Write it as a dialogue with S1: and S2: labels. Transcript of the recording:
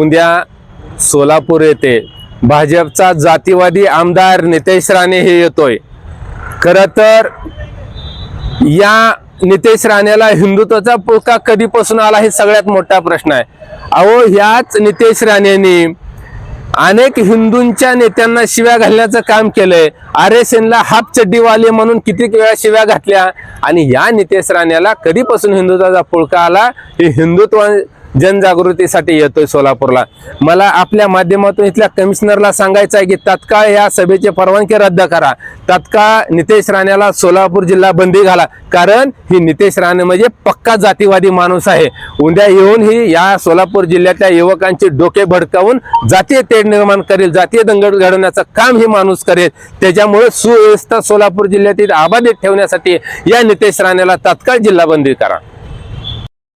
S1: उद्या सोलापूर येथे भाजपचा जातीवादी आमदार नितेश राणे हे येतोय. खरं तर या नितेश राणेला हिंदुत्वाचा पुळका कधीपासून आला हे सगळ्यात मोठा प्रश्न आहे. अहो ह्याच नितेश राणेंनी अनेक हिंदूंच्या नेत्यांना शिव्या घालण्याचं काम केलंय. आर एस एनला हाफ चड्डीवाले म्हणून कितीक वेळा शिव्या घातल्या आणि या नितेश राणेला कधीपासून हिंदुत्वाचा पुळका आला? हे हिंदुत्व जनजागृतीसाठी येतोय सोलापूरला. मला आपल्या माध्यमातून इथल्या कमिशनरला सांगायचं आहे की तत्काळ या सभेचे परवानगी रद्द करा. तत्काळ नितेश राणेला सोलापूर जिल्हा बंदी घाला. कारण ही नितेश राणे म्हणजे पक्का जातीवादी माणूस आहे. उद्या येऊन ही या सोलापूर जिल्ह्यातल्या युवकांचे डोके भडकावून जातीय तेढ निर्माण करेल जातीय दंगड घडवण्याचं काम ही माणूस करेल. त्याच्यामुळे सुव्यवस्था सोलापूर जिल्ह्यातील आबाधित ठेवण्यासाठी या नितेश राणेला तात्काळ जिल्हा बंदी करा.